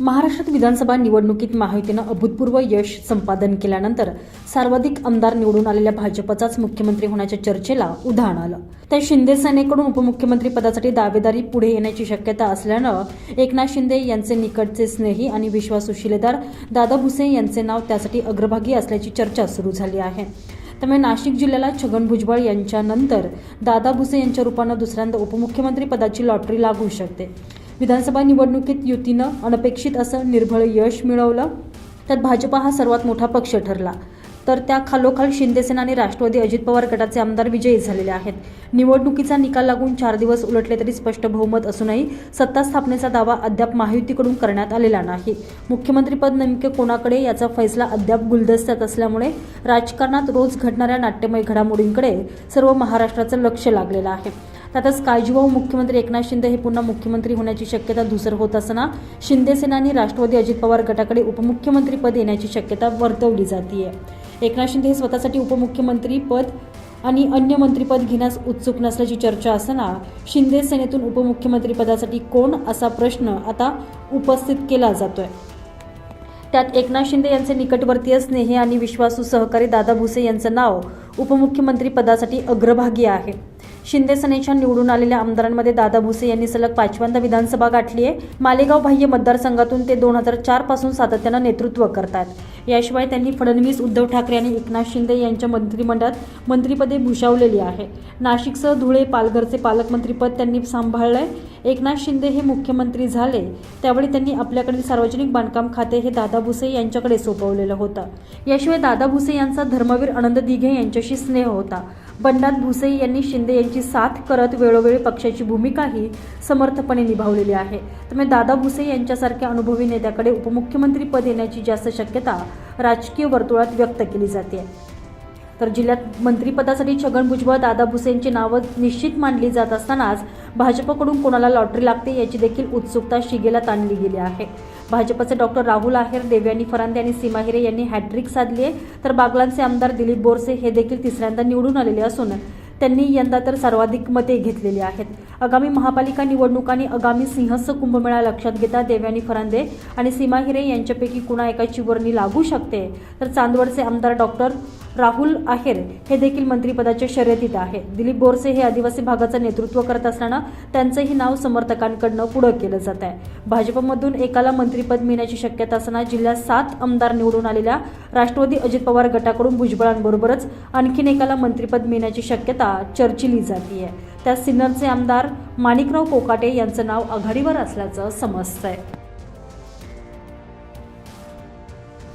महाराष्ट्रात विधानसभा निवडणुकीत महायुतीनं अभूतपूर्व यश संपादन केल्यानंतर सर्वाधिक आमदार निवडून आलेल्या भाजपचाच मुख्यमंत्री होण्याच्या चर्चेला उधाण आलं. तर शिंदे सेनेकडून उपमुख्यमंत्री पदासाठी दावेदारी पुढे येण्याची शक्यता असल्यानं एकनाथ शिंदे यांचे निकटचे स्नेही आणि विश्वासू शिलेदार दादा भुसे यांचे नाव त्यासाठी अग्रभागी असल्याची चर्चा सुरू झाली आहे. त्यामुळे नाशिक जिल्ह्याला छगन भुजबळ यांच्यानंतर दादा भुसे यांच्या रूपानं दुसऱ्यांदा उपमुख्यमंत्री पदाची लॉटरी लागू शकते. विधानसभा निवडणुकीत युतीनं अनपेक्षित असं निर्भळ यश मिळवलं त्यात भाजपा हा सर्वात मोठा पक्ष ठरला. तर त्या खालोखाल शिंदेसेना आणि राष्ट्रवादी अजित पवार गटाचे आमदार विजयी झालेले आहेत. निवडणुकीचा निकाल लागून चार दिवस उलटले तरी स्पष्ट बहुमत असूनही सत्ता स्थापनेचा दावा अद्याप महायुतीकडून करण्यात आलेला नाही. मुख्यमंत्रीपद नेमके कोणाकडे याचा फैसला अद्याप गुलदस्त्यात असल्यामुळे राजकारणात रोज घडणाऱ्या नाट्यमय घडामोडींकडे सर्व महाराष्ट्राचं लक्ष लागलेलं आहे. त्यातच काळजीवाहू मुख्यमंत्री एकनाथ शिंदे हे पुन्हा मुख्यमंत्री होण्याची शक्यता धुसर होत असताना शिंदे सेना आणि राष्ट्रवादी अजित पवार गटाकडे उपमुख्यमंत्रीपद येण्याची शक्यता वर्तवली जाते एकनाथ शिंदे हे स्वतःसाठी उपमुख्यमंत्री पद आणि अन्य मंत्रीपद घेण्यास उत्सुक नसल्याची चर्चा असताना शिंदे सेनेतून उपमुख्यमंत्रीपदासाठी कोण असा प्रश्न आता उपस्थित केला जातोय. त्यात एकनाथ शिंदे यांचे निकटवर्तीय स्नेहे आणि विश्वासू सहकारी दादा भुसे यांचं नाव उपमुख्यमंत्रीपदासाठी अग्रभागी आहे. शिंदे सेनेच्या निवडून आलेल्या आमदारांमध्ये दादा भुसे यांनी सलग पाचव्यांदा विधानसभा गाठली आहे. मालेगाव बाह्य मतदारसंघातून ते दोन हजार चारपासून सातत्यानं नेतृत्व करतात याशिवाय त्यांनी फडणवीस उद्धव ठाकरे आणि एकनाथ शिंदे यांच्या मंत्रिमंडळात मंत्रिपदे भूषवलेली आहे. नाशिकसह धुळे पालघरचे पालकमंत्रीपद त्यांनी सांभाळलंय. एकनाथ शिंदे हे मुख्यमंत्री झाले त्यावेळी त्यांनी आपल्याकडील सार्वजनिक बांधकाम खाते हे दादा भुसे यांच्याकडे सोपवलेलं होतं. याशिवाय दादा भुसे यांचा धर्मवीर आनंद दिघे यांच्याशी स्नेह होता. बंडात भुसे यांनी शिंदे यांची साथ करत वेळोवेळी पक्षाची भूमिकाही समर्थपणे निभावलेली आहे. त्यामुळे दादा भुसे यांच्यासारख्या अनुभवी नेत्याकडे उपमुख्यमंत्री पद येण्याची जास्त शक्यता राजकीय वर्तुळात व्यक्त केली जाते. तर जिल्ह्यात मंत्रिपदासाठी छगन भुजबळ दादा भुसेंची नावं निश्चित मानली जात असतानाच भाजपकडून कोणाला लॉटरी लागते याची देखील उत्सुकता शिगेला ताणली गेली आहे. भाजपचे डॉक्टर राहुल आहेर देवयानी फरांदे आणि सीमा हिरे यांनी हॅट्रिक साधली आहे तर बागलांचे आमदार दिलीप बोरसे हे देखील तिसऱ्यांदा निवडून आलेले असून त्यांनी यंदा तर सर्वाधिक मते घेतलेली आहेत. आगामी महापालिका निवडणूक आणि आगामी सिंहस्थ कुंभमेळा लक्षात घेता देवयानी फरांदे आणि सीमा हिरे यांच्यापैकी कुणा एकाची वर्णी लागू शकते? तर चांदवडचे आमदार डॉक्टर राहुल आहेर हे देखील मंत्रिपदाच्या शर्यतीत आहे दिलीप बोरसे हे आदिवासी भागाचं नेतृत्व करत असताना त्यांचंही नाव समर्थकांकडनं पुढं केलं जात आहे भाजपमधून एकाला मंत्रिपद मिळण्याची शक्यता असताना जिल्ह्यात सात आमदार निवडून आलेल्या राष्ट्रवादी अजित पवार गटाकडून भुजबळांबरोबरच आणखीन एकाला मंत्रिपद मिळण्याची शक्यता चर्चिली जाते त्यात सिन्नरचे आमदार माणिकराव कोकाटे यांचं नाव आघाडीवर असल्याचं समजतंय.